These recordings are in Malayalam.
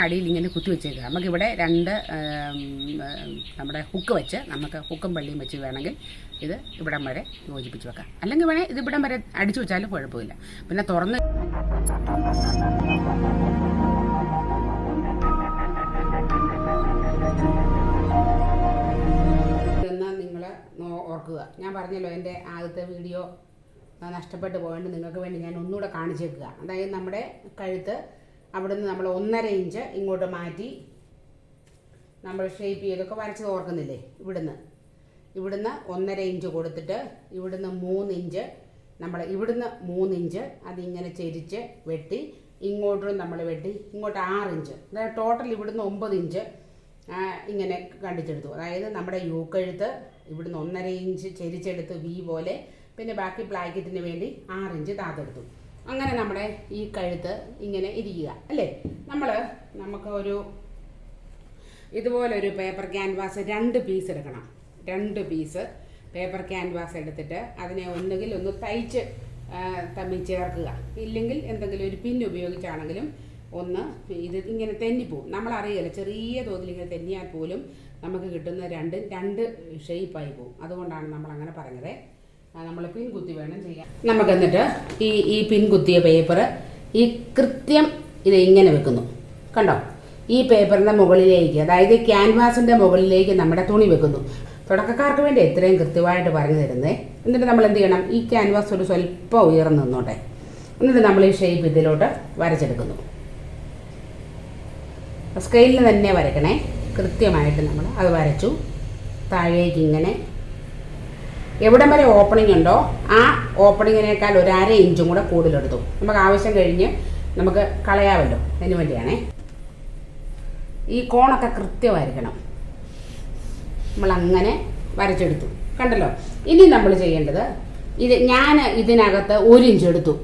അടിയിൽ ഇങ്ങനെ കുത്തി വെച്ചേക്കുക. നമുക്കിവിടെ രണ്ട് നമ്മുടെ ഹുക്ക് വെച്ച് നമുക്ക് ഹുക്കും പള്ളിയും വെച്ച് വേണമെങ്കിൽ ഇത് ഇവിടം വരെ യോജിപ്പിച്ച് വെക്കാം. അല്ലെങ്കിൽ വേണേൽ ഇത് ഇവിടം വരെ അടിച്ചു വെച്ചാലും കുഴപ്പമില്ല. പിന്നെ തുറന്ന് എന്നാൽ നിങ്ങൾ ഓർക്കുക. ഞാൻ പറഞ്ഞല്ലോ എന്റെ ആദ്യത്തെ വീഡിയോ നഷ്ടപ്പെട്ടു പോയത് നിങ്ങൾക്ക് വേണ്ടി ഞാൻ ഒന്നുകൂടെ കാണിച്ചേക്കുക. അതായത് നമ്മുടെ കഴുത്ത് അവിടുന്ന് നമ്മൾ ഒന്നര ഇഞ്ച് ഇങ്ങോട്ട് മാറ്റി നമ്മൾ ഷേപ്പ് ചെയ്തൊക്കെ വരച്ചത് ഓർക്കുന്നില്ലേ? ഇവിടുന്ന്. ഇവിടുന്ന് ഒന്നര ഇഞ്ച് കൊടുത്തിട്ട് ഇവിടുന്ന് മൂന്ന് ഇഞ്ച് നമ്മൾ ഇവിടുന്ന് മൂന്ന് ഇഞ്ച് അതിങ്ങനെ ചെരിച്ച് വെട്ടി ഇങ്ങോട്ടും നമ്മൾ വെട്ടി ഇങ്ങോട്ട് ആറ് ഇഞ്ച്. അതായത് ടോട്ടൽ ഇവിടുന്ന് ഒമ്പത് ഇഞ്ച് ഇങ്ങനെ കണ്ടിച്ചെടുത്തു. അതായത് നമ്മുടെ യൂക്കെഴുത്ത് ഇവിടുന്ന് ഒന്നര ഇഞ്ച് ചെരിച്ചെടുത്ത് വി പോലെ പിന്നെ ബാക്കി ബ്ലാക്കറ്റിന് വേണ്ടി ആറ് ഇഞ്ച് താത്തെടുത്തു. അങ്ങനെ നമ്മുടെ ഈ കഴുത്ത് ഇങ്ങനെ ഇരിക്കുക അല്ലേ? നമ്മൾ നമുക്ക് ഒരു ഇതുപോലൊരു പേപ്പർ ക്യാൻവാസ് രണ്ട് പീസ് എടുക്കണം. രണ്ട് പീസ് പേപ്പർ ക്യാൻവാസ് എടുത്തിട്ട് അതിനെ ഒന്നുകിൽ ഒന്ന് തയ്ച്ച് തമ്മിൽ ചേർക്കുക. ഇല്ലെങ്കിൽ എന്തെങ്കിലും ഒരു പിൻ ഉപയോഗിച്ചാണെങ്കിലും ഒന്ന് ഇത് ഇങ്ങനെ തെന്നിപ്പോവും നമ്മളറിയില്ല ചെറിയ തോതിൽ ഇങ്ങനെ തെന്നിയാൽ പോലും നമുക്ക് കിട്ടുന്ന രണ്ട് രണ്ട് ഷേപ്പായി പോവും. അതുകൊണ്ടാണ് നമ്മൾ അങ്ങനെ പറഞ്ഞത്. നമ്മൾ പിൻ വേണം ചെയ്യാൻ. നമുക്ക് എന്നിട്ട് ഈ ഈ പിൻ കുത്തിയ പേപ്പർ ഈ കൃത്യം ഇത് ഇങ്ങനെ വെക്കുന്നു. കണ്ടോ? ഈ പേപ്പറിന്റെ മുകളിലേക്ക് അതായത് ക്യാൻവാസിന്റെ മുകളിലേക്ക് നമ്മുടെ തുണി വെക്കുന്നു. തുടക്കക്കാർക്ക് വേണ്ടി എത്രയും കൃത്യമായിട്ട് പറഞ്ഞു തരുന്നേ. എന്നിട്ട് നമ്മൾ എന്ത് ചെയ്യണം? ഈ ക്യാൻവാസ് ഒരു സ്വല്പം ഉയർന്നു നിന്നോട്ടെ. എന്നിട്ട് നമ്മൾ ഈ ഷേപ്പ് ഇതിലോട്ട് വരച്ചെടുക്കുന്നു. സ്കെയിലിൽ തന്നെ വരയ്ക്കണേ. കൃത്യമായിട്ട് നമ്മൾ അത് വരച്ചു. താഴേക്ക് ഇങ്ങനെ എവിടം വരെ ഓപ്പണിംഗ് ഉണ്ടോ ആ ഓപ്പണിങ്ങിനേക്കാൾ ഒരു അര ഇഞ്ചും കൂടെ കൂടുതലെടുത്തു. നമുക്ക് ആവശ്യം കഴിഞ്ഞ് നമുക്ക് കളയാമല്ലോ അതിന് വേണ്ടിയാണേ. ഈ കോണൊക്കെ കൃത്യമായിരിക്കണം. നമ്മൾ അങ്ങനെ വരച്ചെടുത്തു. കണ്ടല്ലോ? ഇനി നമ്മൾ ചെയ്യേണ്ടത് ഇത് ഞാൻ ഇതിനകത്ത് ഒരു ഇഞ്ച് എടുത്തു.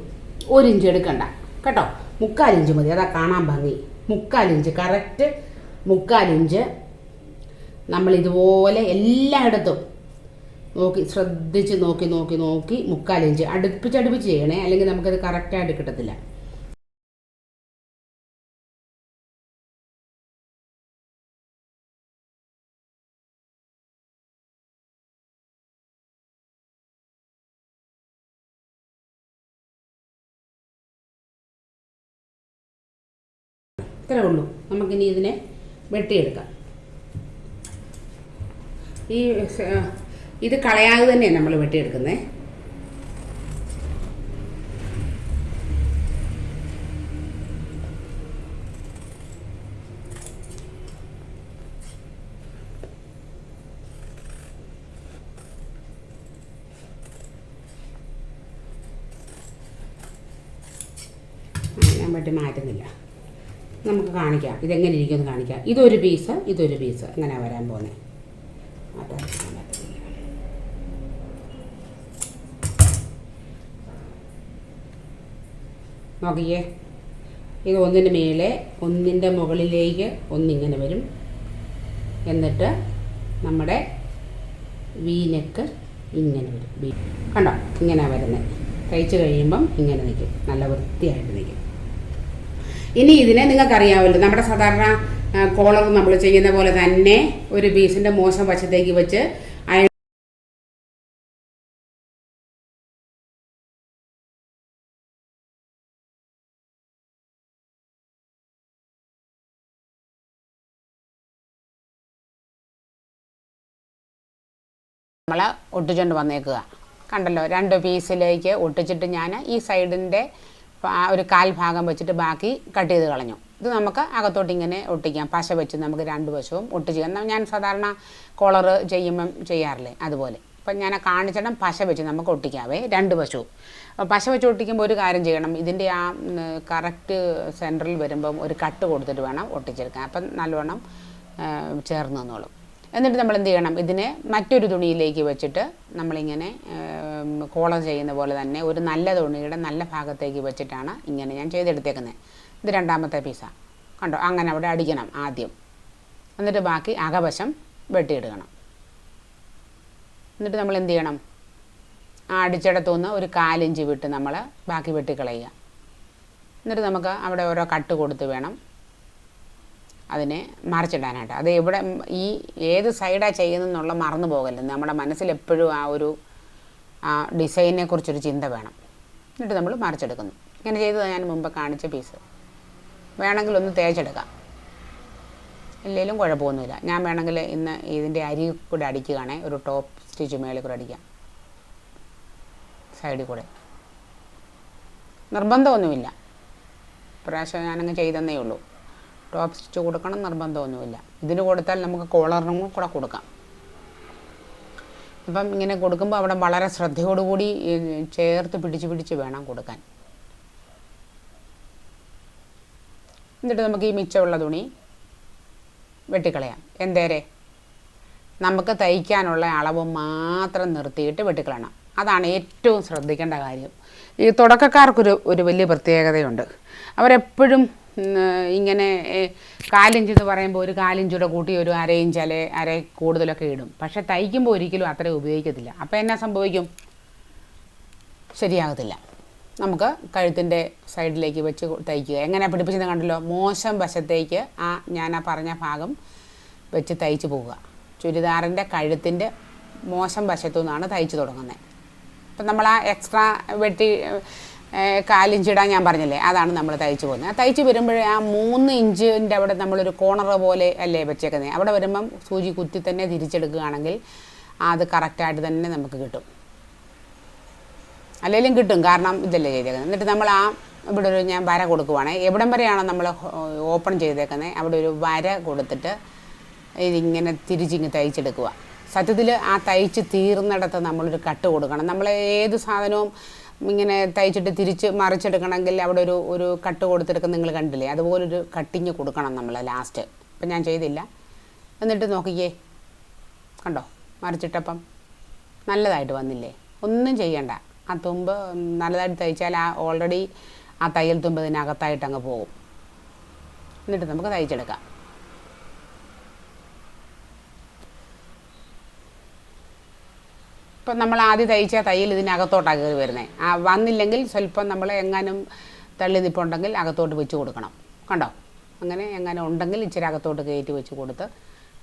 ഒരു ഇഞ്ച് എടുക്കണ്ട. കേട്ടോ? മുക്കാലിഞ്ച് മതി. അതാ കാണാൻ ഭംഗി. മുക്കാലിഞ്ച് കറക്റ്റ് മുക്കാലിഞ്ച് നമ്മൾ ഇതുപോലെ എല്ലായിടത്തും നോക്കി ശ്രദ്ധിച്ച് നോക്കി നോക്കി നോക്കി മുക്കാൽ ഇഞ്ച്. അടുപ്പിച്ച് അടുപ്പിച്ച് ചെയ്യണേ അല്ലെങ്കിൽ നമുക്കത് കറക്റ്റായിട്ട് കിട്ടത്തില്ല. ഇത്രേ ഉള്ളൂ. നമുക്കിനി ഇതിനെ വെട്ടിയെടുക്കാം. ഈ ഇത് കളയാതെ തന്നെയാണ് നമ്മൾ വെട്ടിയെടുക്കുന്നത് മാറ്റുന്നില്ല. നമുക്ക് കാണിക്കാം. ഇതെങ്ങനെ ഇരിക്കുമെന്ന് കാണിക്കാം. ഇതൊരു പീസ് ഇതൊരു പീസ് അങ്ങനെ വരാൻ പോകുന്നത് മാറ്റാൻ നോക്കിയേ. ഇത് ഒന്നിന് മേലെ ഒന്നിന്റെ മുകളിലേക്ക് ഒന്നിങ്ങനെ വരും. എന്നിട്ട് നമ്മുടെ വീനക്ക് ഇങ്ങനെ വരും. വീ കണ്ടോ? ഇങ്ങനെ വരുന്നത് തയ്ച്ച് കഴിയുമ്പം ഇങ്ങനെ നിൽക്കും. നല്ല വൃത്തിയായിട്ട് നിൽക്കും. ഇനി ഇതിനെ നിങ്ങൾക്കറിയാമല്ലോ. നമ്മുടെ സാധാരണ കോളർ നമ്മൾ ചെയ്യുന്ന പോലെ തന്നെ ഒരു പീസിന്റെ മോശം വശത്തേക്ക് വെച്ച് നമ്മൾ ഒട്ടിച്ചുകൊണ്ട് വന്നേക്കുക. കണ്ടല്ലോ രണ്ട് പീസിലേക്ക് ഒട്ടിച്ചിട്ട് ഞാൻ ഈ സൈഡിന്റെ ഒരു കാൽ ഭാഗം വെച്ചിട്ട് ബാക്കി കട്ട് ചെയ്ത് കളഞ്ഞു. ഇത് നമുക്ക് അകത്തോട്ട് ഇങ്ങനെ ഒട്ടിക്കാം. പശ വെച്ച് നമുക്ക് രണ്ട് വശവും ഒട്ടിച്ച് എന്നാൽ ഞാൻ സാധാരണ കോളർ ചെയ്യുമ്പം ചെയ്യാറില്ലേ? അതുപോലെ. അപ്പം ഞാൻ കാണിച്ചിടം പശ വെച്ച് നമുക്ക് ഒട്ടിക്കാവേ. രണ്ട് വശവും. പശ വെച്ച് ഒട്ടിക്കുമ്പോൾ ഒരു കാര്യം ചെയ്യണം. ഇതിന്റെ ആ കറക്റ്റ് സെന്ററിൽ വരുമ്പം ഒരു കട്ട് കൊടുത്തിട്ട് വേണം ഒട്ടിച്ചെടുക്കാൻ. അപ്പം നല്ലവണ്ണം ചേർന്ന് നിന്നോളും. എന്നിട്ട് നമ്മൾ എന്ത് ചെയ്യണം? ഇതിനെ മറ്റൊരു തുണിയിലേക്ക് വെച്ചിട്ട് നമ്മളിങ്ങനെ കോളർ ചെയ്യുന്ന പോലെ തന്നെ ഒരു നല്ല തുണിയുടെ നല്ല ഭാഗത്തേക്ക് വെച്ചിട്ടാണ് ഇങ്ങനെ ഞാൻ ചെയ്തെടുത്തേക്കുന്നത്. ഇത് രണ്ടാമത്തെ പീസാണ് കണ്ടോ? അങ്ങനെ അവിടെ അടിക്കണം ആദ്യം. എന്നിട്ട് ബാക്കി അകവശം വെട്ടിയെടുക്കണം എന്നിട്ട് നമ്മൾ എന്ത് ചെയ്യണം? ആ അടിച്ചിടത്തുനിന്ന് ഒരു കാലിഞ്ച് വിട്ട് നമ്മൾ ബാക്കി വെട്ടിക്കളയുക. എന്നിട്ട് നമുക്ക് അവിടെ ഓരോ കട്ട് കൊടുത്ത് വേണം. അതിനെ മറിച്ചിടാനായിട്ട്. അത് എവിടെ ഈ ഏത് സൈഡാണ് ചെയ്യുന്നതെന്നുള്ള മറന്നു പോകല്ലേ നമ്മുടെ മനസ്സിൽ എപ്പോഴും ആ ഒരു ആ ഡിസൈനെ കുറിച്ചൊരു ചിന്ത വേണം. എന്നിട്ട് നമ്മൾ മറിച്ചെടുക്കുന്നു. ഇങ്ങനെ ചെയ്തത് ഞാൻ മുമ്പ് കാണിച്ച പീസ് വേണമെങ്കിൽ ഒന്ന് തേച്ചെടുക്കാം. ഇല്ലെങ്കിലും കുഴപ്പമൊന്നുമില്ല. ഞാൻ വേണമെങ്കിൽ ഇന്ന് ഇതിന്റെ അരി കൂടെ അടിക്കുകയാണേ. ഒരു ടോപ്പ് സ്റ്റിച്ച് മേളിൽ കൂടെ അടിക്കാം. സൈഡിൽ കൂടെ. നിർബന്ധമൊന്നുമില്ല. പ്രാവശ്യം ഞാനങ്ങ് ചെയ്തെന്നേ ഉള്ളൂ. ടോപ്പ് സ്റ്റിച്ച് കൊടുക്കണം നിർബന്ധമൊന്നുമില്ല. ഇതിന് കൊടുത്താൽ നമുക്ക് കോളറിനും കൂടെ കൊടുക്കാം. അപ്പം ഇങ്ങനെ കൊടുക്കുമ്പോൾ അവിടെ വളരെ ശ്രദ്ധയോടുകൂടി ചേർത്ത് പിടിച്ച് പിടിച്ച് വേണം കൊടുക്കാൻ. എന്നിട്ട് നമുക്ക് ഈ മിച്ചമുള്ള തുണി വെട്ടിക്കളയാം. എന്തേരെ? നമുക്ക് തയ്ക്കാനുള്ള അളവ് മാത്രം നിർത്തിയിട്ട് വെട്ടിക്കളയണം. അതാണ് ഏറ്റവും ശ്രദ്ധിക്കേണ്ട കാര്യം. ഈ തുടക്കക്കാർക്കൊരു ഒരു വലിയ പ്രത്യേകതയുണ്ട്. അവരെപ്പോഴും ഇങ്ങനെ കാലിഞ്ച് എന്ന് പറയുമ്പോൾ ഒരു കാലിഞ്ചൂടെ കൂട്ടി ഒരു അര ഇഞ്ച് അല്ലെ അര കൂടുതലൊക്കെ ഇടും. പക്ഷെ തയ്ക്കുമ്പോൾ ഒരിക്കലും അത്രയും ഉപയോഗിക്കത്തില്ല. അപ്പോൾ എന്നാ സംഭവിക്കും? ശരിയാകത്തില്ല. നമുക്ക് കഴുത്തിന്റെ സൈഡിലേക്ക് വെച്ച് തയ്ക്കുക. എങ്ങനെ പിടിപ്പിച്ചത് കണ്ടല്ലോ? മോശം വശത്തേക്ക് ആ ഞാൻ ആ പറഞ്ഞ ഭാഗം വെച്ച് തയ്ച്ച് പോവുക. ചുരിദാറിന്റെ കഴുത്തിന്റെ മോശം വശത്തു നിന്നാണ് തയ്ച്ച് തുടങ്ങുന്നത്. അപ്പം നമ്മൾ ആ എക്സ്ട്രാ വെട്ടി കാലിഞ്ചിടാൻ ഞാൻ പറഞ്ഞില്ലേ? അതാണ് നമ്മൾ തയ്ച്ച് പോകുന്നത്. ആ തയ്ച്ച് വരുമ്പോഴേ ആ മൂന്ന് ഇഞ്ചിന്റെ അവിടെ നമ്മളൊരു കോണർ പോലെ അല്ലേ വെച്ചേക്കുന്നത് അവിടെ വരുമ്പം സൂചി കുത്തി തന്നെ തിരിച്ചെടുക്കുകയാണെങ്കിൽ അത് കറക്റ്റായിട്ട് തന്നെ നമുക്ക് കിട്ടും. അല്ലെങ്കിലും കിട്ടും കാരണം ഇതല്ലേ ചെയ്തേക്കുന്നത് എന്നിട്ട് നമ്മൾ ആ ഇവിടെ ഒരു ഞാൻ വര കൊടുക്കുവാണ്. എവിടം വരെയാണ് നമ്മൾ ഓപ്പൺ ചെയ്തേക്കുന്നത് അവിടെ ഒരു വര കൊടുത്തിട്ട് ഇതിങ്ങനെ തിരിച്ചിങ്ങ് തയ്ച്ചെടുക്കുക സത്യത്തിൽ ആ തയ്ച്ച് തീർന്നിടത്ത് നമ്മളൊരു കട്ട് കൊടുക്കണം. നമ്മൾ ഏത് സാധനവും ഇങ്ങനെ തയ്ച്ചിട്ട് തിരിച്ച് മറിച്ചെടുക്കണമെങ്കിൽ അവിടെ ഒരു ഒരു കട്ട് കൊടുത്തെടുക്കുന്ന നിങ്ങൾ കണ്ടില്ലേ? അതുപോലൊരു കട്ടിങ് കൊടുക്കണം നമ്മൾ ലാസ്റ്റ് ഇപ്പം ഞാൻ ചെയ്തില്ല. എന്നിട്ട് നോക്കിക്കേ. കണ്ടോ? മറിച്ചിട്ടപ്പം നല്ലതായിട്ട് വന്നില്ലേ? ഒന്നും ചെയ്യണ്ട. ആ തുമ്പ് നല്ലതായിട്ട് തയ്ച്ചാൽ ആ ഓൾറെഡി ആ തയ്യൽ തുമ്പ് ഇതിനകത്തായിട്ട് അങ്ങ് പോകും. എന്നിട്ട് നമുക്ക് തയ്ച്ചെടുക്കാം. ഇപ്പം നമ്മൾ ആദ്യം തയ്ച്ച തയ്യൽ ഇതിനകത്തോട്ടാണ് കയറി വരുന്നത് ആ വന്നില്ലെങ്കിൽ സ്വല്പം നമ്മൾ എങ്ങാനും തള്ളി നിപ്പുണ്ടെങ്കിൽ അകത്തോട്ട് വെച്ച് കൊടുക്കണം. കണ്ടോ? അങ്ങനെ എങ്ങനെ ഉണ്ടെങ്കിൽ ഇച്ചിരി അകത്തോട്ട് കയറ്റി വെച്ച് കൊടുത്ത്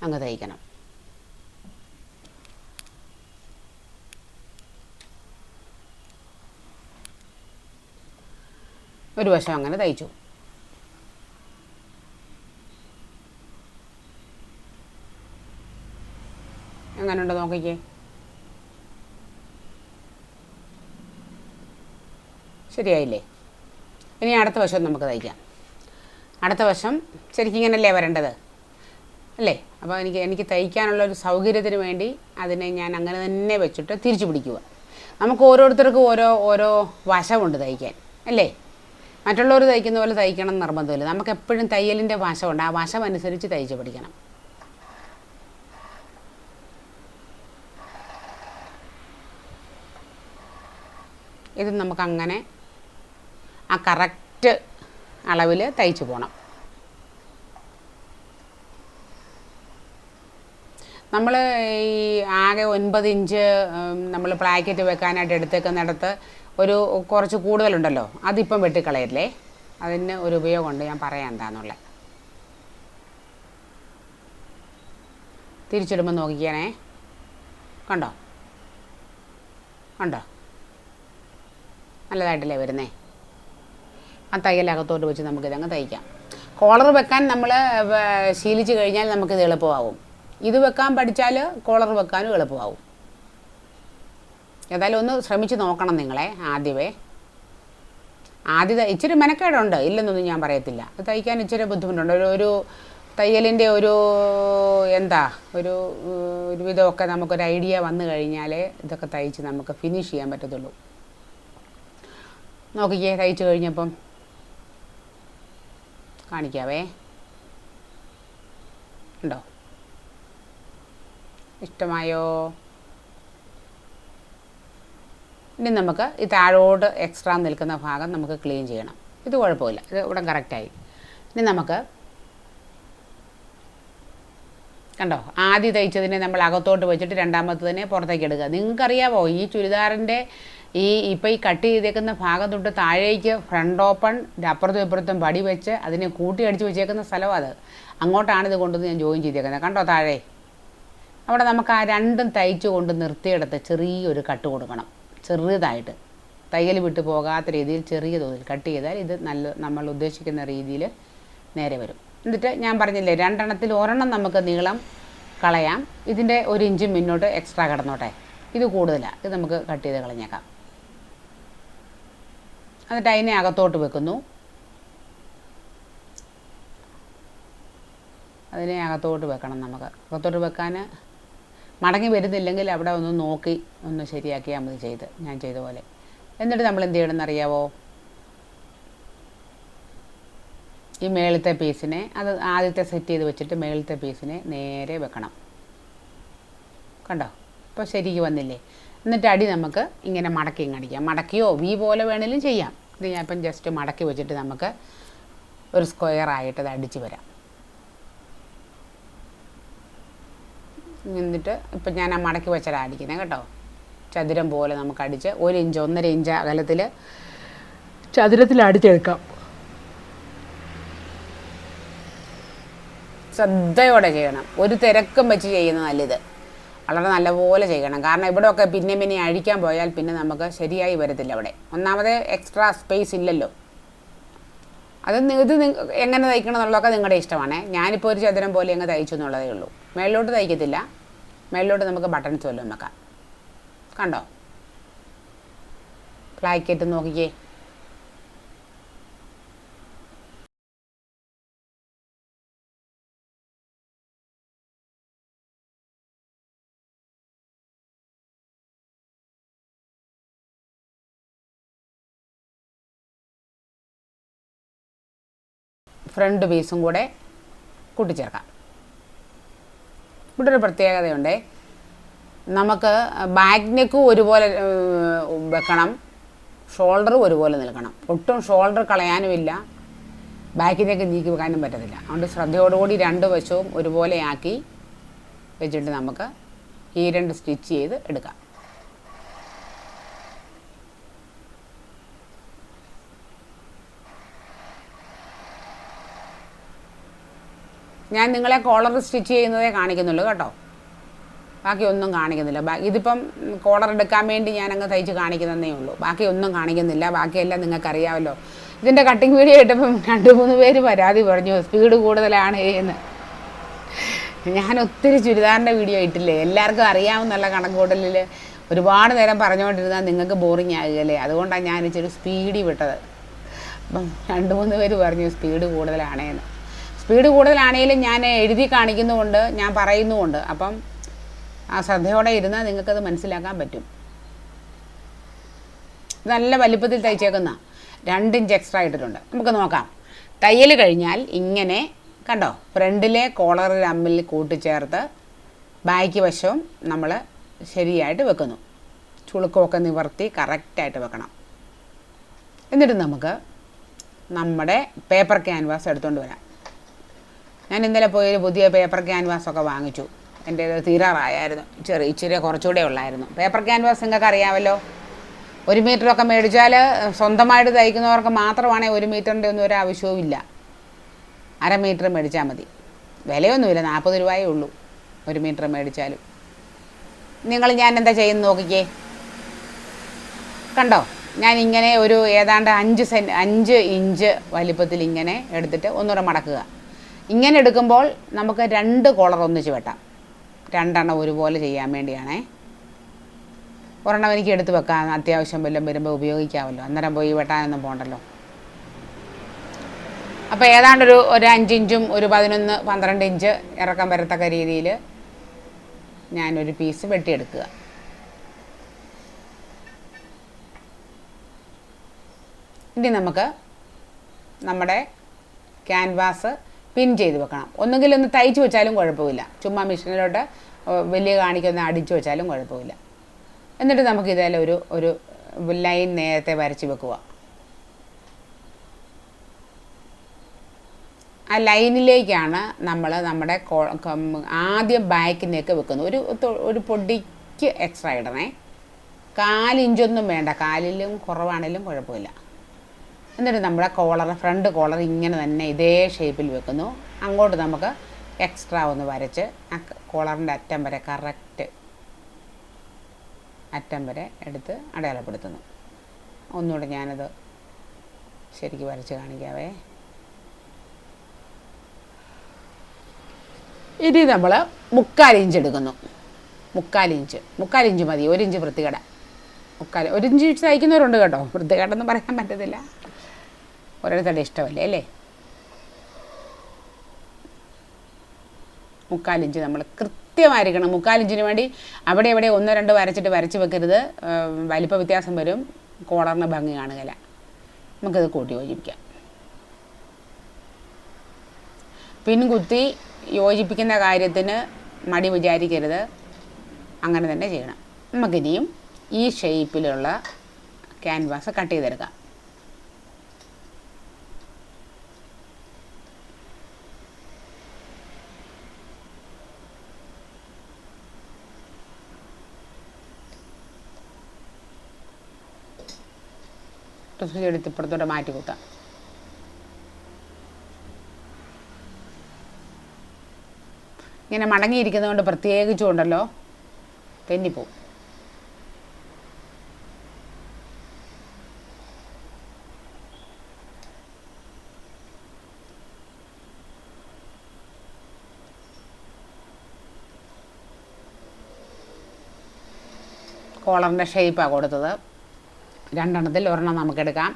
അങ്ങ് തയ്ക്കണം. ഒരു വശം അങ്ങനെ തയ്ച്ചു. എങ്ങനെയുണ്ട് നോക്കിക്കേ. ശരിയായില്ലേ? ഇനി അടുത്ത വശം നമുക്ക് തയ്ക്കാം. അടുത്ത വശം ശരിക്കും ഇങ്ങനല്ലേ വരേണ്ടത്? അല്ലേ? അപ്പോൾ എനിക്ക് എനിക്ക് തയ്ക്കാനുള്ള ഒരു സൗകര്യത്തിന് വേണ്ടി അതിനെ ഞാൻ അങ്ങനെ തന്നെ വെച്ചിട്ട് തിരിച്ചു പിടിക്കുക. നമുക്ക് ഓരോരുത്തർക്കും ഓരോ ഓരോ വശമുണ്ട് തയ്ക്കാൻ. അല്ലേ? മറ്റുള്ളവർ തയ്ക്കുന്ന പോലെ തയ്ക്കണം നിർബന്ധമില്ല. നമുക്ക് എപ്പോഴും തയ്യലിന്റെ വശമുണ്ട്. ആ വശം അനുസരിച്ച് തയ്ച്ച് പഠിക്കണം. ഇത് നമുക്കങ്ങനെ ആ കറക്റ്റ് അളവിൽ തയ്ച്ച് പോകണം നമ്മൾ ഈ ആകെ ഒൻപത് ഇഞ്ച് നമ്മൾ പ്ലാക്കറ്റ് വെക്കാനായിട്ട് എടുത്തേക്കുന്നിടത്ത് ഒരു കുറച്ച് കൂടുതലുണ്ടല്ലോ അതിപ്പം വെട്ടിക്കളയല്ലേ അതിന് ഒരു ഉപയോഗമുണ്ട് ഞാൻ പറയാം എന്താണെന്നുള്ളത് തിരിച്ചിടുമ്പോൾ നോക്കിക്കാനേ കണ്ടോ? കണ്ടോ? നല്ലതായിട്ടല്ലേ വരുന്നേ? ആ തയ്യലകത്തോട്ട് വെച്ച് നമുക്കിതങ്ങ് തയ്ക്കാം. കോളർ വെക്കാൻ നമ്മൾ ശീലിച്ച് കഴിഞ്ഞാൽ നമുക്കിത് എളുപ്പമാവും. ഇത് വെക്കാൻ പഠിച്ചാൽ കോളർ വെക്കാനും എളുപ്പമാവും. ഏതായാലും ഒന്ന് ശ്രമിച്ചു നോക്കണം നിങ്ങളെ ആദ്യമേ. ആദ്യത്തെ ഇച്ചിരി മെനക്കേടുണ്ട് ഇല്ലെന്നൊന്നും ഞാൻ പറയത്തില്ല. തയ്ക്കാൻ ഇച്ചിരി ബുദ്ധിമുട്ടുണ്ട്. ഒരു ഒരു തയ്യലിന്റെ ഒരു എന്താ ഒരു ഒരുവിധമൊക്കെ ഒരു വിധമൊക്കെ നമുക്കൊരു ഐഡിയ വന്നു കഴിഞ്ഞാലേ ഇതൊക്കെ തയ്ച്ച് നമുക്ക് ഫിനിഷ് ചെയ്യാൻ പറ്റത്തുള്ളൂ. നോക്കിക്കേ തയ്ച്ചു കഴിഞ്ഞപ്പം കാണിക്കാവേ. ഉണ്ടോ? ഇഷ്ടമായോ? ഇനി നമുക്ക് ഈ താഴോട്ട് എക്സ്ട്രാ നിൽക്കുന്ന ഭാഗം നമുക്ക് ക്ലീൻ ചെയ്യണം. ഇത് കുഴപ്പമില്ല. ഇത് ഇവിടെ കറക്റ്റായി ഇനി നമുക്ക് കണ്ടോ? ആദ്യം തയ്ച്ചതിനെ നമ്മൾ അകത്തോട്ട് വെച്ചിട്ട് രണ്ടാമത്തതിനെ പുറത്തേക്ക് എടുക്കുക. നിങ്ങൾക്കറിയാമോ ഈ ചുരിദാറിന്റെ ഈ ഇപ്പം ഈ കട്ട് ചെയ്തേക്കുന്ന ഭാഗം തൊട്ട് താഴേക്ക് ഫ്രണ്ട് ഓപ്പൺ അപ്പുറത്തും ഇപ്പുറത്തും പടി വെച്ച് അതിനെ കൂട്ടി അടിച്ച് വെച്ചേക്കുന്ന സ്ഥലമാണ് അത്. അങ്ങോട്ടാണ് ഇത് കൊണ്ടുവന്ന് ഞാൻ ജോയിൻ ചെയ്തേക്കുന്നത്. കണ്ടോ താഴെ? അവിടെ നമുക്ക് ആ രണ്ടും തയ്ച്ചു കൊണ്ട് നിർത്തിയെടുത്ത് ചെറിയൊരു കട്ട് കൊടുക്കണം. ചെറിയതായിട്ട് തയ്യൽ വിട്ടു പോകാത്ത രീതിയിൽ ചെറിയ തോതിൽ കട്ട് ചെയ്താൽ ഇത് നല്ല നമ്മൾ ഉദ്ദേശിക്കുന്ന രീതിയിൽ നേരെ വരും. എന്നിട്ട് ഞാൻ പറഞ്ഞില്ലേ രണ്ടെണ്ണത്തിൽ ഒരെണ്ണം നമുക്ക് നീളം കളയാം. ഇതിന്റെ ഒരു ഇഞ്ച് മുന്നോട്ട് എക്സ്ട്രാ കിടന്നോട്ടെ. ഇത് കൂടുതലാണ് ഇത് നമുക്ക് കട്ട് ചെയ്ത് കളഞ്ഞേക്കാം. എന്നിട്ട് അതിനെ അകത്തോട്ട് വെക്കുന്നു. അതിനെ അകത്തോട്ട് വെക്കണം നമുക്ക്. അകത്തോട്ട് വെക്കാൻ മടങ്ങി വരുന്നില്ലെങ്കിൽ അവിടെ ഒന്ന് നോക്കി ഒന്ന് ശരിയാക്കിയാൽ മതി ചെയ്ത്. ഞാൻ ചെയ്ത പോലെ. എന്നിട്ട് നമ്മൾ എന്ത് ചെയ്യണമെന്ന് അറിയാവോ ഈ മേളത്തെ പീസിനെ അത് ആദ്യത്തെ സെറ്റ് ചെയ്ത് വെച്ചിട്ട് മേളത്തെ പീസിനെ നേരെ വെക്കണം. കണ്ടോ? ഇപ്പോൾ ശരിക്ക് വന്നില്ലേ? എന്നിട്ട് അടി നമുക്ക് ഇങ്ങനെ മടക്കി കാണിക്കാം മടക്കിയോ വി പോലെ വേണേലും ചെയ്യാം. ഇത് ഞാൻ ഇപ്പം ജസ്റ്റ് മടക്കി വെച്ചിട്ട് നമുക്ക് ഒരു സ്ക്വയർ ആയിട്ട് അത് അടിച്ച് വരാം. എന്നിട്ട് ഇപ്പം ഞാൻ ആ മടക്കി വെച്ചാൽ അടിക്കുന്നത് കേട്ടോ. ചതുരം പോലെ നമുക്ക് അടിച്ച് ഒരു ഇഞ്ച് ഒന്നര ഇഞ്ച് അകലത്തിൽ ചതുരത്തിൽ അടിച്ചെടുക്കാം. ശ്രദ്ധയോടെ ചെയ്യണം. ഒരു തിരക്കും വെച്ച് ചെയ്യുന്നതല്ല ഇത്. വളരെ നല്ലപോലെ ചെയ്യണം. കാരണം ഇവിടെയൊക്കെ പിന്നെ പിന്നെ അഴിക്കാൻ പോയാൽ പിന്നെ നമുക്ക് ശരിയായി വരത്തില്ല അവിടെ. ഒന്നാമത് എക്സ്ട്രാ സ്പേസ് ഇല്ലല്ലോ. അത് ഇത് എങ്ങനെ തയ്ക്കണം എന്നുള്ളതൊക്കെ നിങ്ങളുടെ ഇഷ്ടമാണ്. ഞാനിപ്പോൾ ഒരു ചതുരം പോലെ അങ്ങ് തയ്ച്ചു എന്നുള്ളതേ ഉള്ളൂ. മേളിലോട്ട് തയ്ക്കത്തില്ല. മേളിലോട്ട് നമുക്ക് ബട്ടൺസ് വല്ലതും വെക്കാം. കണ്ടോ? ഫ്ലാക്കറ്റ് നോക്കിക്കേ. ഫ്രണ്ട് പീസും കൂടെ കൂട്ടിച്ചേർക്കാം. ഇവിടെ ഒരു പ്രത്യേകതയുണ്ട്. നമുക്ക് ബാക്ക് ഒരുപോലെ വെക്കണം. ഷോൾഡറും ഒരുപോലെ നിൽക്കണം. ഒട്ടും ഷോൾഡർ കളയാനുമില്ല. ബാക്കിലേക്ക് നീക്കി വെക്കാനും പറ്റത്തില്ല. അതുകൊണ്ട് ശ്രദ്ധയോടുകൂടി രണ്ട് വശവും ഒരുപോലെ ആക്കി വെച്ചിട്ട് നമുക്ക് ഈ രണ്ട് സ്റ്റിച്ച് ചെയ്ത് എടുക്കാം. ഞാൻ നിങ്ങളെ കോളർ സ്റ്റിച്ച് ചെയ്യുന്നതേ കാണിക്കുന്നുള്ളൂ കേട്ടോ. ബാക്കി ഒന്നും കാണിക്കുന്നില്ല ഇതിപ്പം കോളർ എടുക്കാൻ വേണ്ടി ഞാൻ അങ്ങ് തയ്ച്ച് കാണിക്കുന്നതേ ഉള്ളൂ. ബാക്കി ഒന്നും കാണിക്കുന്നില്ല. ബാക്കിയെല്ലാം നിങ്ങൾക്കറിയാമല്ലോ. ഇതിന്റെ കട്ടിങ് വീഡിയോ ഇട്ടപ്പം രണ്ട് മൂന്ന് പേര് പരാതി പറഞ്ഞു സ്പീഡ് കൂടുതലാണ് എന്ന്. ഞാൻ ഒത്തിരി ചുരിദാറിന്റെ വീഡിയോ ഇട്ടില്ലേ? എല്ലാവർക്കും അറിയാമെന്നുള്ള കണക്കൂട്ടലിൽ ഒരുപാട് നേരം പറഞ്ഞുകൊണ്ടിരുന്നാൽ നിങ്ങൾക്ക് ബോറിങ് ആകുകയല്ലേ? അതുകൊണ്ടാണ് ഞാൻ ഇച്ചിരി സ്പീഡി വിട്ടത്. അപ്പം രണ്ട് മൂന്ന് പേര് പറഞ്ഞു സ്പീഡ് കൂടുതലാണേന്ന് സ്പീഡ് കൂടുതലാണെങ്കിലും ഞാൻ എഴുതി കാണിക്കുന്നുമുണ്ട് ഞാൻ പറയുന്നുമുണ്ട്. അപ്പം ആ ശ്രദ്ധയോടെ ഇരുന്നാൽ നിങ്ങൾക്കത് മനസ്സിലാക്കാൻ പറ്റും. നല്ല വലിപ്പത്തിൽ തയ്ച്ചേക്കുന്ന രണ്ട് ഇഞ്ച് എക്സ്ട്രാ ഇട്ടിട്ടുണ്ട് നമുക്ക് നോക്കാം. തയ്യൽ കഴിഞ്ഞാൽ ഇങ്ങനെ കണ്ടോ? ഫ്രണ്ടിലെ കോളർ തമ്മിൽ കൂട്ടിച്ചേർത്ത് ബാക്ക് വശവും നമ്മൾ ശരിയായിട്ട് വെക്കുന്നു. ചുളുക്കമൊക്കെ നിവർത്തി കറക്റ്റായിട്ട് വെക്കണം. എന്നിട്ട് നമുക്ക് നമ്മുടെ പേപ്പർ ക്യാൻവാസ് എടുത്തുകൊണ്ട് വരാം. ഞാൻ ഇന്നലെ പോയി ഒരു പുതിയ പേപ്പർ ക്യാൻവാസൊക്കെ വാങ്ങിച്ചു. എന്റെ തീരാറായായിരുന്നു. ചെറിയ ഇച്ചിരി കുറച്ചുകൂടെ ഉള്ളായിരുന്നു. പേപ്പർ ക്യാൻവാസ് നിങ്ങൾക്ക് അറിയാമല്ലോ. ഒരു മീറ്ററൊക്കെ മേടിച്ചാൽ സ്വന്തമായിട്ട് തയ്ക്കുന്നവർക്ക് മാത്രമാണെങ്കിൽ ഒരു മീറ്ററിന്റെ ഒന്നും ഒരു ആവശ്യവും ഇല്ല. അര മീറ്റർ മേടിച്ചാൽ മതി. വിലയൊന്നുമില്ല. നാൽപ്പത് രൂപയേ ഉള്ളൂ ഒരു മീറ്റർ മേടിച്ചാലും. നിങ്ങൾ ഞാൻ എന്താ ചെയ്യുന്നത് നോക്കിക്കേ. കണ്ടോ? ഞാൻ ഇങ്ങനെ ഒരു ഏതാണ്ട് അഞ്ച് സെൻ അഞ്ച് ഇഞ്ച് വലിപ്പത്തിൽ ഇങ്ങനെ എടുത്തിട്ട് ഒന്നുകൂടെ മടക്കുക. ഇങ്ങനെ എടുക്കുമ്പോൾ നമുക്ക് രണ്ട് കോളർ ഒന്നിച്ച് വെട്ടാം. രണ്ടെണ്ണം ഒരുപോലെ ചെയ്യാൻ വേണ്ടിയാണേ. ഒരെണ്ണം എനിക്ക് എടുത്ത് വെക്കാൻ അത്യാവശ്യം വല്ലതും വരുമ്പോൾ ഉപയോഗിക്കാമല്ലോ. അന്നേരം പോയി വെട്ടാനൊന്നും പോകണ്ടല്ലോ അപ്പോൾ ഏതാണ്ടൊരു ഒരു അഞ്ചിഞ്ചും ഒരു പതിനൊന്ന് പന്ത്രണ്ട് ഇഞ്ച് ഇറക്കം വരത്തക്ക രീതിയിൽ ഞാനൊരു പീസ് വെട്ടിയെടുക്കുക. ഇനി നമുക്ക് നമ്മുടെ ക്യാൻവാസ് പിൻ ചെയ്ത് വെക്കണം. ഒന്നുകിൽ ഒന്ന് തയ്ച്ച് വെച്ചാലും കുഴപ്പമില്ല. ചുമ്മാ മെഷീനിലോട്ട് വലിയ കാണിക്കൊന്ന് അടിച്ചു വെച്ചാലും കുഴപ്പമില്ല. എന്നിട്ട് നമുക്ക് ഇതേലെ ഒരു ഒരു ലൈൻ നേരത്തെ വരച്ച് വെക്കുക. ആ ലൈനിലേക്കാണ് നമ്മൾ നമ്മുടെ ആദ്യം ബാക്കിനേക്ക് വെക്കുന്നത്. ഒരു ഒരു പൊടിക്ക് എക്സ്ട്രാ ഇടണേ. കാലിഞ്ചൊന്നും വേണ്ട. കാലിലും കുറവാണെങ്കിലും കുഴപ്പമില്ല. എന്നിട്ട് നമ്മുടെ കോളർ ഫ്രണ്ട് കോളർ ഇങ്ങനെ തന്നെ ഇതേ ഷേപ്പിൽ വെക്കുന്നു. അങ്ങോട്ട് നമുക്ക് എക്സ്ട്രാ ഒന്ന് വരച്ച് ആ കോളറിന്റെ അറ്റം വരെ കറക്റ്റ് അറ്റം വരെ എടുത്ത് അടയാളപ്പെടുത്തുന്നു. ഒന്നുകൂടെ ഞാനത് ശരിക്ക് വരച്ച് കാണിക്കാവേ. ഇനി നമ്മൾ മുക്കാൽ ഇഞ്ച് എടുക്കുന്നു. മുക്കാൽ ഇഞ്ച് മുക്കാൽ ഇഞ്ച് മതി. ഒരു ഇഞ്ച് വൃത്തികട. മുക്കാൽ ഒരു തയ്ക്കുന്നവരുണ്ട് കേട്ടോ. വൃത്തികേടെന്ന് പറയാൻ പറ്റത്തില്ല. ഓരോരുത്തരുടെ ഇഷ്ടമല്ലേ അല്ലേ? മുക്കാലിഞ്ച് നമ്മൾ കൃത്യമായിരിക്കണം. മുക്കാലിഞ്ചിന് വേണ്ടി അവിടെ എവിടെ ഒന്നോ രണ്ടോ വരച്ചിട്ട് വരച്ച് വെക്കരുത്. വലിപ്പ വ്യത്യാസം വരും. കോളറിന് ഭംഗി കാണുകയില്ല. നമുക്കത് കൂട്ടി യോജിപ്പിക്കാം. പിൻകുത്തി യോജിപ്പിക്കുന്ന കാര്യത്തിന് മടി വിചാരിക്കരുത്. അങ്ങനെ തന്നെ ചെയ്യണം. നമുക്കിനിയും ഈ ഷേപ്പിലുള്ള ക്യാൻവാസ് കട്ട് ചെയ്തെടുക്കാം. സൂചി എടുത്ത് ഇപ്പുറത്തോട്ട് മാറ്റി കുത്താം. ഇങ്ങനെ മടങ്ങിയിരിക്കുന്നതുകൊണ്ട് പ്രത്യേകിച്ചും ഉണ്ടല്ലോ തെന്നിപ്പോവും. കോളറിന്റെ ഷേപ്പാണ് കൊടുത്തത്. രണ്ടെണ്ണത്തിൽ ഒരെണ്ണം നമുക്കെടുക്കാം.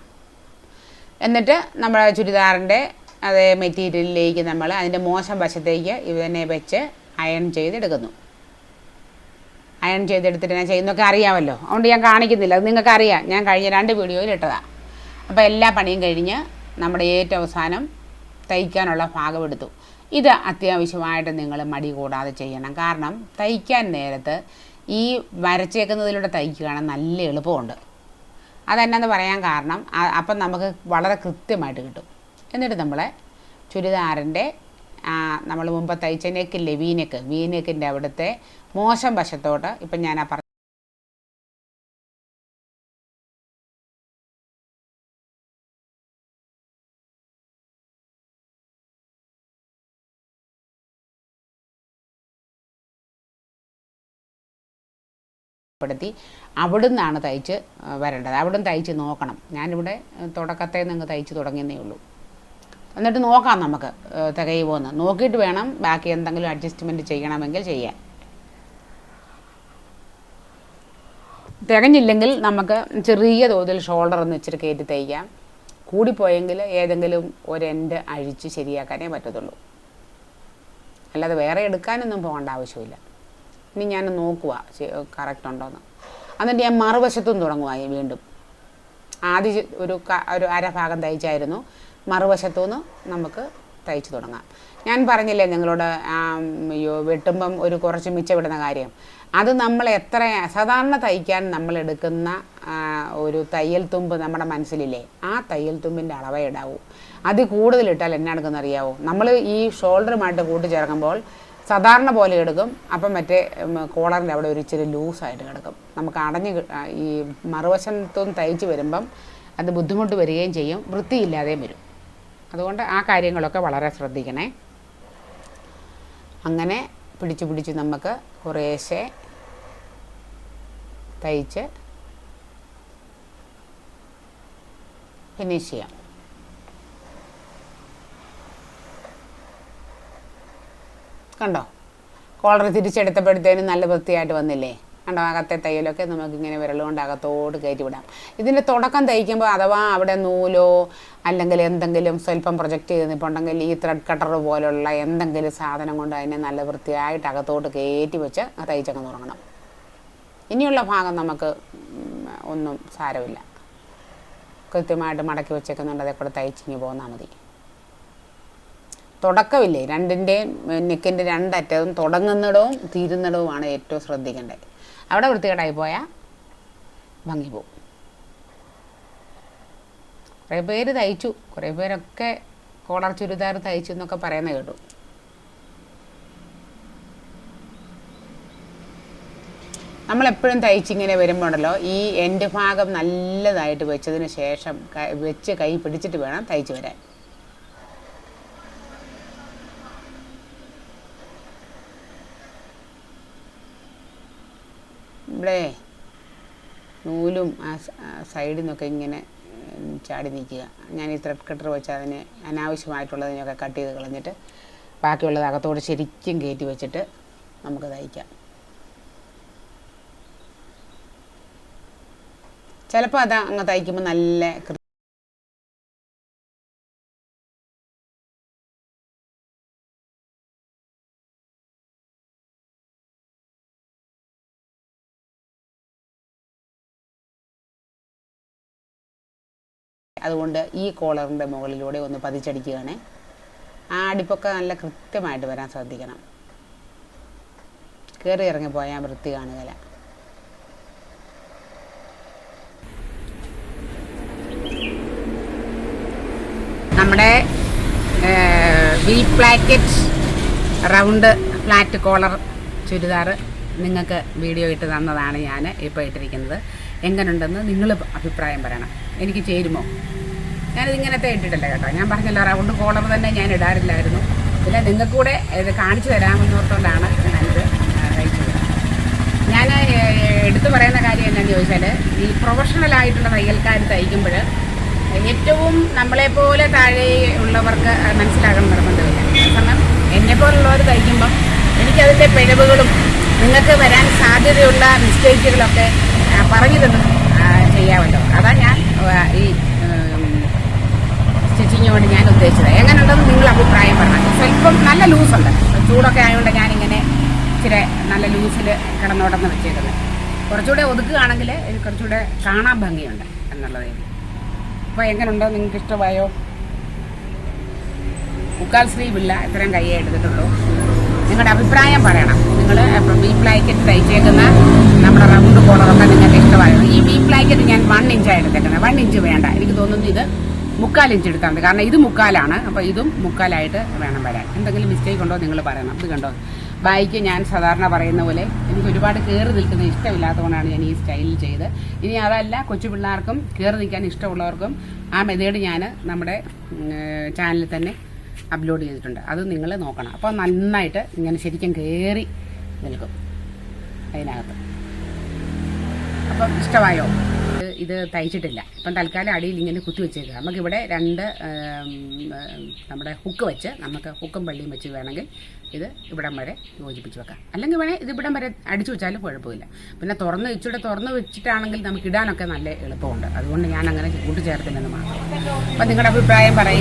എന്നിട്ട് നമ്മുടെ ചുരിദാറിന്റെ അതേ മെറ്റീരിയലിലേക്ക് നമ്മൾ അതിന്റെ മോശം വശത്തേക്ക് ഇതിനെ വെച്ച് അയൺ ചെയ്തെടുക്കുന്നു. അയൺ ചെയ്തെടുത്തിട്ട് ഞാൻ ചെയ്യുന്നൊക്കെ അറിയാമല്ലോ. അതുകൊണ്ട് ഞാൻ കാണിക്കുന്നില്ല. അത് നിങ്ങൾക്ക് അറിയാം ഞാൻ കഴിഞ്ഞ രണ്ട് വീഡിയോയിൽ ഇട്ടതാണ് അപ്പോൾ എല്ലാ പണിയും കഴിഞ്ഞ് നമ്മുടെ ഏറ്റവും അവസാനം തയ്ക്കാനുള്ള ഭാഗം എടുത്തു. ഇത് അത്യാവശ്യമായിട്ട് നിങ്ങൾ മടി കൂടാതെ ചെയ്യണം. കാരണം തയ്ക്കാൻ നേരത്ത് ഈ വരച്ചേക്കുന്നതിലൂടെ തയ്ക്കുകയാണെങ്കിൽ നല്ല എളുപ്പമുണ്ട്. അതെന്നാന്ന് പറയാൻ കാരണം അപ്പം നമുക്ക് വളരെ കൃത്യമായിട്ട് കിട്ടും. എന്നിട്ട് നമ്മളെ ചുരിദാറിന്റെ നമ്മൾ മുമ്പ് തയ്ച്ച നെക്കില്ലേ വീനെക്ക് വീനെക്കിന്റെ അവിടുത്തെ മോശം വശത്തോട്ട് ഇപ്പം ഞാൻ ആ പറഞ്ഞ പ്പെടുത്തി അവിടുന്നാണ് തയ്ച്ച് വരേണ്ടത്. അവിടുന്ന് തയ്ച്ച് നോക്കണം. ഞാനിവിടെ തുടക്കത്തെ നിങ്ങൾ തയ്ച്ച് തുടങ്ങിയെന്നേ ഉള്ളൂ. എന്നിട്ട് നോക്കാം നമുക്ക് തികയുമോ എന്ന് നോക്കിയിട്ട് വേണം ബാക്കി എന്തെങ്കിലും അഡ്ജസ്റ്റ്മെന്റ് ചെയ്യണമെങ്കിൽ ചെയ്യാൻ. തികഞ്ഞില്ലെങ്കിൽ നമുക്ക് ചെറിയ തോതിൽ ഷോൾഡർ ഒന്ന് ഇച്ചിരി കയറ്റി തയ്ക്കാം. കൂടിപ്പോയെങ്കിൽ ഏതെങ്കിലും ഒരു എൻഡ് അഴിച്ച് ശരിയാക്കാനേ പറ്റത്തുള്ളൂ. അല്ലാതെ വേറെ എടുക്കാനൊന്നും പോകേണ്ട ആവശ്യമില്ല. ഇനി ഞാൻ നോക്കുക കറക്റ്റ് ഉണ്ടോയെന്ന് എന്നിട്ട് ഞാൻ മറുവശത്തും തുടങ്ങുവായി വീണ്ടും. ആദ്യ ഒരു ഒരു അരഭാഗം തയ്ച്ചായിരുന്നു. മറുവശത്തു നിന്ന് നമുക്ക് തയ്ച്ചു തുടങ്ങാം. ഞാൻ പറഞ്ഞില്ലേ നിങ്ങളോട് അയ്യോ വെട്ടുമ്പം ഒരു കുറച്ച് മിച്ചപ്പെടുന്ന കാര്യം. അത് നമ്മൾ എത്ര സാധാരണ തയ്ക്കാൻ നമ്മൾ എടുക്കുന്ന ഒരു തയ്യൽ തുമ്പ് നമ്മുടെ മനസ്സിലില്ലേ? ആ തയ്യൽ തുമ്പിന്റെ അളവേ ഇടാവൂ. അതിൽ കൂടുതലിട്ടാൽ എന്നാ എടുക്കുന്ന അറിയാവോ നമ്മൾ ഈ ഷോൾഡറുമായിട്ട് കൂട്ടിച്ചേർക്കുമ്പോൾ സാധാരണ പോലെ എടുക്കും. അപ്പം മറ്റേ കോളറിന്റെ അവിടെ ഒരു ഇച്ചിരി ലൂസായിട്ട് കിടക്കും. നമുക്ക് അടഞ്ഞ് ഈ മറുവശത്തും തയ്ച്ച് വരുമ്പം അത് ബുദ്ധിമുട്ട് വരികയും ചെയ്യും. വൃത്തിയില്ലാതെയും വരും. അതുകൊണ്ട് ആ കാര്യങ്ങളൊക്കെ വളരെ ശ്രദ്ധിക്കണേ. അങ്ങനെ പിടിച്ച് പിടിച്ച് നമുക്ക് കുറേശ്ശെ തയ്ച്ച് ഫിനിഷ് ചെയ്യാം. കണ്ടോ? കോളർ തിരിച്ചെടുത്തപ്പോഴത്തേനും നല്ല വൃത്തിയായിട്ട് വന്നില്ലേ? കണ്ടോ? അകത്തെ തയ്യലൊക്കെ നമുക്കിങ്ങനെ വിരലുകൊണ്ട് അകത്തോട്ട് കയറ്റി വിടാം. ഇതിന്റെ തുടക്കം തയ്ക്കുമ്പോൾ അഥവാ അവിടെ നൂലോ അല്ലെങ്കിൽ എന്തെങ്കിലും സ്വല്പം പ്രൊജക്റ്റ് ചെയ്ത് നിൽപ്പുണ്ടെങ്കിൽ ഈ ത്രെഡ് കട്ടർ പോലുള്ള എന്തെങ്കിലും സാധനം കൊണ്ട് അതിനെ നല്ല വൃത്തിയായിട്ട് അകത്തോട്ട് കയറ്റി വെച്ച് തയ്ച്ചങ്ങ് തുടങ്ങണം. ഇനിയുള്ള ഭാഗം നമുക്ക് ഒന്നും സാരമില്ല. കൃത്യമായിട്ട് മടക്കി വെച്ചേക്കുന്നുണ്ട്. അതേ കൂടെ തയ്ച്ചിങ്ങി പോന്നാൽ മതി. തുടക്കമില്ലേ? രണ്ടിന്റെ നെക്കിന്റെ രണ്ടറ്റവും തുടങ്ങുന്നിടവും തീരുന്നിടവുമാണ് ഏറ്റവും ശ്രദ്ധിക്കേണ്ടത്. അവിടെ വൃത്തികേടായി പോയാൽ ഭംഗി പോവും. കുറേ പേര് തയ്ച്ചു. കുറേ പേരൊക്കെ കോളർ ചുരിദാർ തയ്ച്ചു എന്നൊക്കെ പറയുന്ന കേട്ടു. നമ്മളെപ്പോഴും തയ്ച്ചിങ്ങനെ വരുമ്പോഴല്ലോ ഈ എന്റെ ഭാഗം നല്ലതായിട്ട് വെച്ചതിന് ശേഷം വെച്ച് കൈ പിടിച്ചിട്ട് വേണം തയ്ച്ച് വരാൻ. ഇവിടെ നൂലും ആ സൈഡിൽ നിന്നൊക്കെ ഇങ്ങനെ ചാടി നിൽക്കുക. ഞാൻ ഈ ത്രെഡ് കട്ടർ വെച്ച് അതിന് അനാവശ്യമായിട്ടുള്ളതിനൊക്കെ കട്ട് ചെയ്ത് കളഞ്ഞിട്ട് ബാക്കിയുള്ളത് അകത്തോട് ശരിക്കും കയറ്റി വെച്ചിട്ട് നമുക്ക് തയ്ക്കാം. ചിലപ്പോൾ അത് അങ്ങ് തയ്ക്കുമ്പോൾ നല്ല അതുകൊണ്ട് ഈ കോളറിന്റെ മുകളിലൂടെ ഒന്ന് പതിച്ചടിക്കുകയാണ്. ആ അടിപ്പൊക്കെ നല്ല കൃത്യമായിട്ട് വരാൻ ശ്രദ്ധിക്കണം. കയറി ഇറങ്ങി പോയാൽ വൃത്തി കാണുകയില്ല. നമ്മുടെ V placket round flat collar churidar നിങ്ങൾക്ക് വീഡിയോ ഇട്ട് തന്നതാണ് ഞാൻ ഇപ്പോൾ ഇട്ടിരിക്കുന്നത്. എങ്ങനെയുണ്ടെന്ന് നിങ്ങൾ അഭിപ്രായം പറയണം. എനിക്ക് ചേരുമോ? ഞാനിത് ഇങ്ങനത്തെ ഇട്ടിട്ടില്ല കേട്ടോ. ഞാൻ പറഞ്ഞല്ലോ റൗണ്ട് കോളർ തന്നെ ഞാൻ ഇടാറില്ലായിരുന്നു. പിന്നെ നിങ്ങൾക്ക് കൂടെ ഇത് കാണിച്ചു തരാമെന്നോർത്തുകൊണ്ടാണ് ഞാനിത് തയ്ച്ചത് ഞാൻ എടുത്തു പറയുന്ന കാര്യം എന്താണെന്ന് ചോദിച്ചാൽ ഈ പ്രൊഫഷണൽ ആയിട്ടുള്ള തയ്യൽക്കാർ തയ്ക്കുമ്പോൾ ഏറ്റവും നമ്മളെപ്പോലെ താഴെ ഉള്ളവർക്ക് മനസ്സിലാകണം നിർബന്ധമില്ല. കാരണം എന്നെപ്പോലുള്ളവർ തയ്ക്കുമ്പം എനിക്കതിന്റെ പിഴവുകളും നിങ്ങൾക്ക് വരാൻ സാധ്യതയുള്ള മിസ്റ്റേക്കുകളൊക്കെ പറഞ്ഞു തന്ന്. ആ, ചെയ്യാമല്ലോ. അതാ ഞാൻ ഈ സ്റ്റിച്ചിങ് കൊണ്ട് ഞാൻ ഉദ്ദേശിച്ചത്. എങ്ങനെയുണ്ടെന്ന് നിങ്ങൾ അഭിപ്രായം പറഞ്ഞു സ്വല്പം നല്ല ലൂസുണ്ട്. ചൂടൊക്കെ ആയതുകൊണ്ട് ഞാനിങ്ങനെ ഇച്ചിരി നല്ല ലൂസിൽ കിടന്നോട്ടെന്ന് വെച്ചേക്കുന്നത് കുറച്ചുകൂടെ ഒതുക്കുകയാണെങ്കിൽ ഇത് കുറച്ചുകൂടെ കാണാൻ ഭംഗിയുണ്ട് എന്നുള്ളത് അപ്പോൾ എങ്ങനെയുണ്ടോ? നിങ്ങൾക്ക് ഇഷ്ടമായോ മുക്കാൽ സ്ലീവില്ല ഇത്രയും കൈ എടുത്തിട്ടുള്ളൂ. നിങ്ങളുടെ അഭിപ്രായം പറയണം. നിങ്ങൾ പ്ലാക്കറ്റ് തയ്ച്ചേക്കുന്ന റൗണ്ട് കോളറൊക്കെ നിങ്ങൾക്ക് ഇഷ്ടമായിരുന്നു. ഈ വി ഫ്ലാഗിന് ഞാൻ വൺ ഇഞ്ചാണ് എടുത്തേക്കുന്നത് വൺ ഇഞ്ച് വേണ്ട. എനിക്ക് തോന്നുന്നു ഇത് മുക്കാൽ ഇഞ്ച് എടുത്താൽ മതി. കാരണം ഇത് മുക്കാലാണ്. അപ്പോൾ ഇതും മുക്കാലായിട്ട് വേണം വരാൻ. എന്തെങ്കിലും മിസ്റ്റേക്ക് ഉണ്ടോ നിങ്ങൾ പറയണം. ഇത് കണ്ടോ? ബൈക്ക് ഞാൻ സാധാരണ പറയുന്ന പോലെ എനിക്ക് ഒരുപാട് കയറി നിൽക്കുന്നത് ഇഷ്ടമില്ലാത്തതുകൊണ്ടാണ് ഞാൻ ഈ സ്റ്റൈലിൽ ചെയ്ത്. ഇനി അതല്ല കൊച്ചു പിള്ളേർക്കും കയറി നിൽക്കാൻ ഇഷ്ടമുള്ളവർക്കും ആ മെതേഡ് ഞാൻ നമ്മുടെ ചാനലിൽ തന്നെ അപ്ലോഡ് ചെയ്തിട്ടുണ്ട്. അത് നിങ്ങൾ നോക്കണം. അപ്പോൾ നന്നായിട്ട് ഇങ്ങനെ ശരിക്കും കയറി നിൽക്കും. അതിനകത്ത്. അപ്പം ഇഷ്ടമായോ? ഇത് തയ്ച്ചിട്ടില്ല. ഇപ്പം തൽക്കാലം അടിയിൽ ഇങ്ങനെ കുത്തി വെച്ചേക്കുക നമുക്കിവിടെ രണ്ട് നമ്മുടെ ഹുക്ക് വെച്ച് നമുക്ക് ഹുക്കും പള്ളിയും വെച്ച് വേണമെങ്കിൽ ഇത് ഇവിടം വരെ യോജിപ്പിച്ച് വെക്കാം. അല്ലെങ്കിൽ വേണേൽ ഇത് ഇവിടം വരെ അടിച്ചു വെച്ചാലും കുഴപ്പമില്ല. പിന്നെ തുറന്ന് ഇച്ചിരി തുറന്ന് വെച്ചിട്ടാണെങ്കിൽ നമുക്ക് ഇടാനൊക്കെ നല്ല എളുപ്പമുണ്ട്. അതുകൊണ്ട് ഞാൻ അങ്ങനെ കൂട്ടിച്ചേർത്തില്ലെന്ന് മാത്രം. അപ്പം നിങ്ങളുടെ അഭിപ്രായം പറയുക